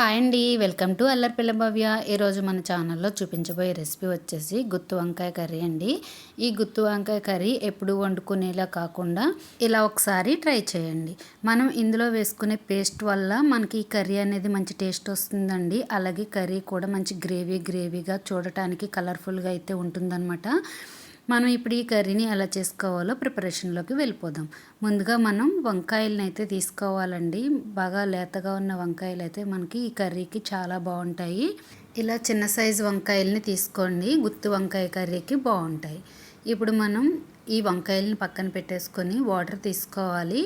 Hi అండి. Welcome to Allarpilla Bhavya. ఈరోజు మన ఛానల్లో చూపించబోయే రెసిపీ వచ్చేసి గుత్తు వంకాయ కర్రీ అండి. ఈ గుత్తు వంకాయ కర్రీ ఎప్పుడు వండుకునేలా కాకుండా ఇలా ఒకసారి ట్రై చేయండి. మనం ఇందులో వేసుకునే పేస్ట్ వల్ల మనకి ఈ కర్రీ అనేది మంచి టేస్ట్ వస్తుందండి. అలాగే కర్రీ కూడా మంచి గ్రేవీ గ్రేవీగా చూడటానికి కలర్ఫుల్గా అయితే ఉంటుందన్నమాట. మనం ఇప్పుడు ఈ కర్రీని ఎలా చేసుకోవాలో ప్రిపరేషన్లోకి వెళ్ళిపోదాం. ముందుగా మనం వంకాయలను అయితే తీసుకోవాలండి. బాగా లేతగా ఉన్న వంకాయలు అయితే మనకి ఈ కర్రీకి చాలా బాగుంటాయి. ఇలా చిన్న సైజు వంకాయలని తీసుకోండి. గుత్తి వంకాయ కర్రీకి బాగుంటాయి. ఇప్పుడు మనం ఈ వంకాయలని పక్కన పెట్టేసుకొని వాటర్ తీసుకోవాలి.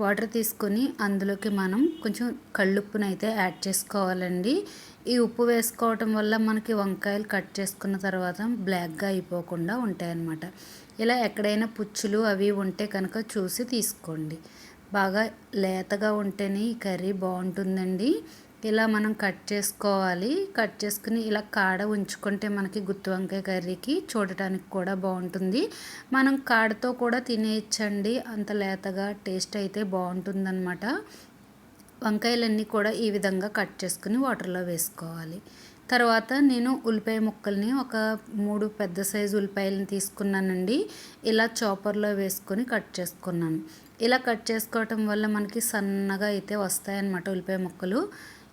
వాటర్ తీసుకొని అందులోకి మనం కొంచెం కళ్ళుప్పునైతే యాడ్ చేసుకోవాలండి. ఈ ఉప్పు వేసుకోవటం వల్ల మనకి వంకాయలు కట్ చేసుకున్న తర్వాత బ్లాక్గా అయిపోకుండా ఉంటాయన్నమాట. ఇలా ఎక్కడైనా పుచ్చులు అవి ఉంటే కనుక చూసి తీసుకోండి. బాగా లేతగా ఉంటేనే ఈ కర్రీ బాగుంటుందండి. ఇలా మనం కట్ చేసుకోవాలి. కట్ చేసుకుని ఇలా కాడ ఉంచుకుంటే మనకి గుత్తి వంకాయ కర్రీకి చూడటానికి కూడా బాగుంటుంది. మనం కాడతో కూడా తినేయచ్చండి. అంత లేతగా టేస్ట్ అయితే బాగుంటుందన్నమాట. వంకాయలన్నీ కూడా ఈ విధంగా కట్ చేసుకుని వాటర్లో వేసుకోవాలి. తర్వాత నేను ఉల్లిపాయ ముక్కల్ని ఒక మూడు పెద్ద సైజు ఉల్లిపాయలను తీసుకున్నానండి. ఇలా చాపర్లో వేసుకొని కట్ చేసుకున్నాను. ఇలా కట్ చేసుకోవటం వల్ల మనకి సన్నగా అయితే వస్తాయన్నమాట ఉల్లిపాయ ముక్కలు.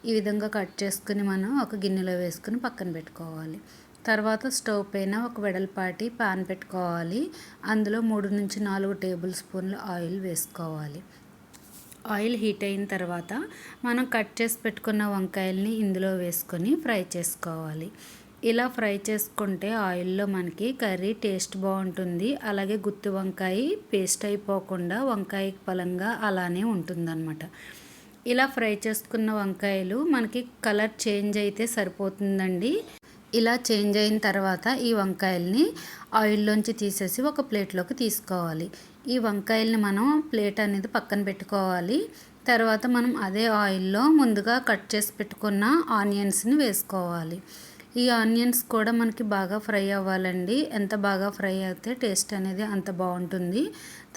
ఈ విధంగా కట్ చేసుకుని మనం ఒక గిన్నెలో వేసుకుని పక్కన పెట్టుకోవాలి. తర్వాత స్టవ్ పైన ఒక వెడల్పాటి పాన్ పెట్టుకోవాలి. అందులో మూడు నుంచి నాలుగు టేబుల్ స్పూన్ల ఆయిల్ వేసుకోవాలి. ఆయిల్ హీట్ అయిన తర్వాత మనం కట్ చేసి పెట్టుకున్న వంకాయల్ని ఇందులో వేసుకొని ఫ్రై చేసుకోవాలి. ఇలా ఫ్రై చేసుకుంటే ఆయిల్లో మనకి కర్రీ టేస్ట్ బాగుంటుంది. అలాగే గుత్తి వంకాయ పేస్ట్ అయిపోకుండా వంకాయ పలంగా అలానే ఉంటుందన్నమాట. ఇలా ఫ్రై చేసుకున్న వంకాయలు మనకి కలర్ చేంజ్ అయితే సరిపోతుందండి. ఇలా చేంజ్ అయిన తర్వాత ఈ వంకాయల్ని ఆయిల్లోంచి తీసేసి ఒక ప్లేట్లోకి తీసుకోవాలి. ఈ వంకాయల్ని మనం ప్లేట్ అనేది పక్కన పెట్టుకోవాలి. తర్వాత మనం అదే ఆయిల్లో ముందుగా కట్ చేసి పెట్టుకున్న ఆనియన్స్ని వేసుకోవాలి. ఈ ఆనియన్స్ కూడా మనకి బాగా ఫ్రై అవ్వాలండి. ఎంత బాగా ఫ్రై అయితే టేస్ట్ అనేది అంత బాగుంటుంది.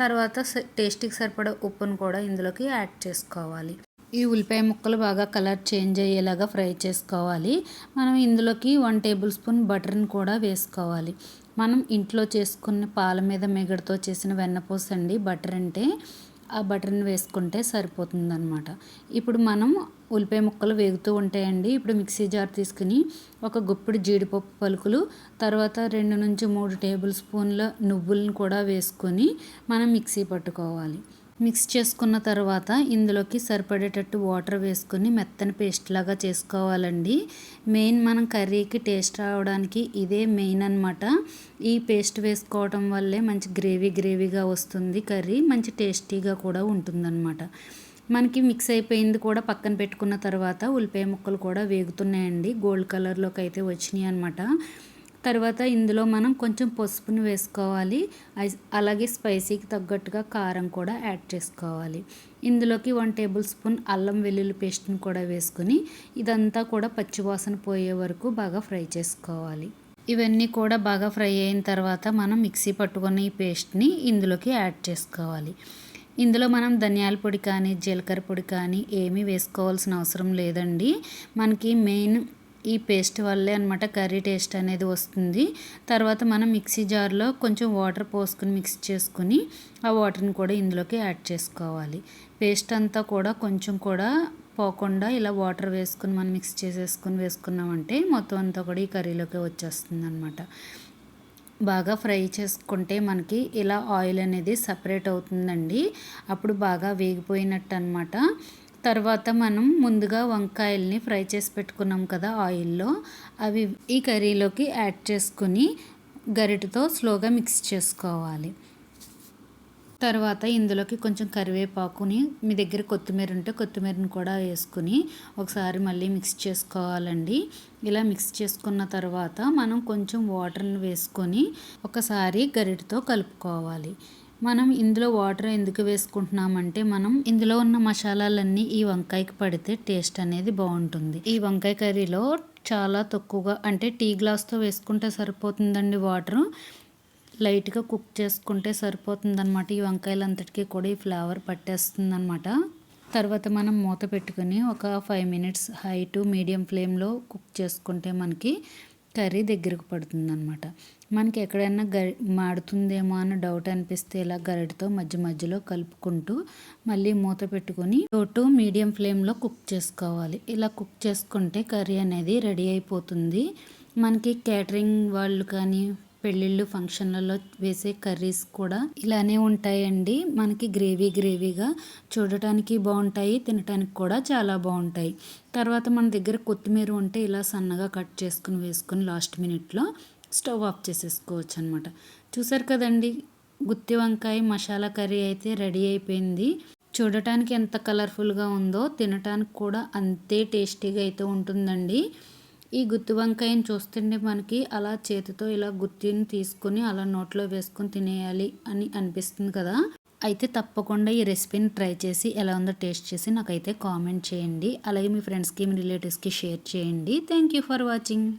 తర్వాత టేస్ట్కి సరిపడా ఉప్పును కూడా ఇందులోకి యాడ్ చేసుకోవాలి. ఈ ఉల్లిపాయ ముక్కలు బాగా కలర్ చేంజ్ అయ్యేలాగా ఫ్రై చేసుకోవాలి. మనం ఇందులోకి వన్ టేబుల్ స్పూన్ బటర్ని కూడా వేసుకోవాలి. మనం ఇంట్లో చేసుకున్న పాల మీద మెగడతో చేసిన వెన్నపూస అండి బటర్ అంటే ఆ బటర్ని వేసుకుంటే సరిపోతుందన్నమాట. ఇప్పుడు మనం ఉల్లిపాయ ముక్కలు వేగుతూ ఉంటాయండి. ఇప్పుడు మిక్సీ జార్ తీసుకుని ఒక గుప్పిడి జీడిపప్పు పలుకులు తర్వాత రెండు నుంచి మూడు టేబుల్ స్పూన్ల నువ్వులను కూడా వేసుకొని మనం మిక్సీ పట్టుకోవాలి. మిక్స్ చేసుకున్న తర్వాత ఇందులోకి సరిపడేటట్టు వాటర్ వేసుకొని మెత్తని పేస్ట్ లాగా చేసుకోవాలండి. మెయిన్ మనం కర్రీకి టేస్ట్ రావడానికి ఇదే మెయిన్ అనమాట ఈ పేస్ట్ వేసుకోవడం వల్లే మంచి గ్రేవీ గ్రేవీగా వస్తుంది కర్రీ మంచి టేస్టీగా కూడా ఉంటుందన్నమాట. మనకి మిక్స్ అయిపోయింది కూడా పక్కన పెట్టుకున్న తర్వాత ఉల్లిపాయ ముక్కలు కూడా వేగుతున్నాయండి. గోల్డ్ కలర్లోకి అయితే వచ్చినాయి అనమాట తర్వాత ఇందులో మనం కొంచెం పసుపును వేసుకోవాలి. అలాగే స్పైసీకి తగ్గట్టుగా కారం కూడా యాడ్ చేసుకోవాలి. ఇందులోకి వన్ టేబుల్ స్పూన్ అల్లం వెల్లుల్లి పేస్ట్ని కూడా వేసుకుని ఇదంతా కూడా పచ్చివాసన పోయే వరకు బాగా ఫ్రై చేసుకోవాలి. ఇవన్నీ కూడా బాగా ఫ్రై అయిన తర్వాత మనం మిక్సీ పట్టుకున్న ఈ పేస్ట్ని ఇందులోకి యాడ్ చేసుకోవాలి. ఇందులో మనం ధనియాల పొడి కానీ జీలకర్ర పొడి కానీ ఏమీ వేసుకోవాల్సిన అవసరం లేదండి. మనకి మెయిన్ ఈ పేస్ట్ వల్లే అనమాట కర్రీ టేస్ట్ అనేది వస్తుంది. తర్వాత మనం మిక్సీ జార్లో కొంచెం వాటర్ పోసుకుని మిక్స్ చేసుకుని ఆ వాటర్ని కూడా ఇందులోకి యాడ్ చేసుకోవాలి. పేస్ట్ అంతా కూడా కొంచెం కూడా పోకుండా ఇలా వాటర్ వేసుకుని మనం మిక్స్ చేసేసుకుని వేసుకున్నామంటే మొత్తం అంతా కూడా ఈ కర్రీలోకి వచ్చేస్తుంది అనమాట బాగా ఫ్రై చేసుకుంటే మనకి ఇలా ఆయిల్ అనేది సపరేట్ అవుతుందండి. అప్పుడు బాగా వేగిపోయినట్టు అనమాట తర్వాత మనం ముందుగా వంకాయల్ని ఫ్రై చేసి పెట్టుకున్నాం కదా ఆయిల్లో. అవి ఈ కర్రీలోకి యాడ్ చేసుకుని గరిటతో స్లోగా మిక్స్ చేసుకోవాలి. తర్వాత ఇందులోకి కొంచెం కరివేపాకుని మీ దగ్గర కొత్తిమీర ఉంటే కొత్తిమీరని కూడా వేసుకుని ఒకసారి మళ్ళీ మిక్స్ చేసుకోవాలండి. ఇలా మిక్స్ చేసుకున్న తర్వాత మనం కొంచెం వాటర్ని వేసుకొని ఒకసారి గరిటతో కలుపుకోవాలి. మనం ఇందులో వాటర్ ఎందుకు వేసుకుంటున్నామంటే మనం ఇందులో ఉన్న మసాలాలన్నీ ఈ వంకాయకి పడితే టేస్ట్ అనేది బాగుంటుంది. ఈ వంకాయ కర్రీలో చాలా తక్కువగా అంటే టీ గ్లాస్తో వేసుకుంటే సరిపోతుందండి వాటర్. లైట్గా కుక్ చేసుకుంటే సరిపోతుందన్నమాట. ఈ వంకాయలంతటికీ కూడా ఈ ఫ్లేవర్ పట్టేస్తుందన్నమాట. తర్వాత మనం మూత పెట్టుకుని ఒక five minutes high to medium ఫ్లేమ్లో కుక్ చేసుకుంటే మనకి కర్రీ దగ్గరకు పడుతుందన్నమాట. మనకి ఎక్కడైనా గరి మాడుతుందేమో అని డౌట్ అనిపిస్తే ఇలా గరిటతో మధ్య మధ్యలో కలుపుకుంటూ మళ్ళీ మూత పెట్టుకొని లో మీడియం ఫ్లేమ్లో కుక్ చేసుకోవాలి. ఇలా కుక్ చేసుకుంటే కర్రీ అనేది రెడీ అయిపోతుంది. మనకి క్యాటరింగ్ వాళ్ళు కానీ పెళ్ళిళ్ళు ఫంక్షన్లలో వేసే కర్రీస్ కూడా ఇలానే ఉంటాయండి. మనకి గ్రేవీ గ్రేవీగా చూడటానికి బాగుంటాయి తినటానికి కూడా చాలా బాగుంటాయి. తర్వాత మన దగ్గర కొత్తిమీర ఉంటే ఇలా సన్నగా కట్ చేసుకుని వేసుకుని లాస్ట్ మినిట్లో స్టవ్ ఆఫ్ చేసేసుకోవచ్చు అనమాట చూసారు కదండి గుత్తి వంకాయ మసాలా కర్రీ అయితే రెడీ అయిపోయింది. చూడటానికి ఎంత కలర్ఫుల్గా ఉందో తినటానికి కూడా అంతే టేస్టీగా అయితే ఉంటుందండి. ఈ గుత్తి వంకాయని చూస్తుంటే మనకి అలా చేతితో ఇలా గుత్తిని తీసుకొని అలా నోట్లో వేసుకొని తినేయాలి అని అనిపిస్తుంది కదా. అయితే తప్పకుండా ఈ రెసిపీని ట్రై చేసి ఎలా ఉందో టేస్ట్ చేసి నాకైతే కామెంట్ చేయండి. అలాగే మీ ఫ్రెండ్స్కి మీ రిలేటివ్స్కి షేర్ చేయండి. Thank you for watching.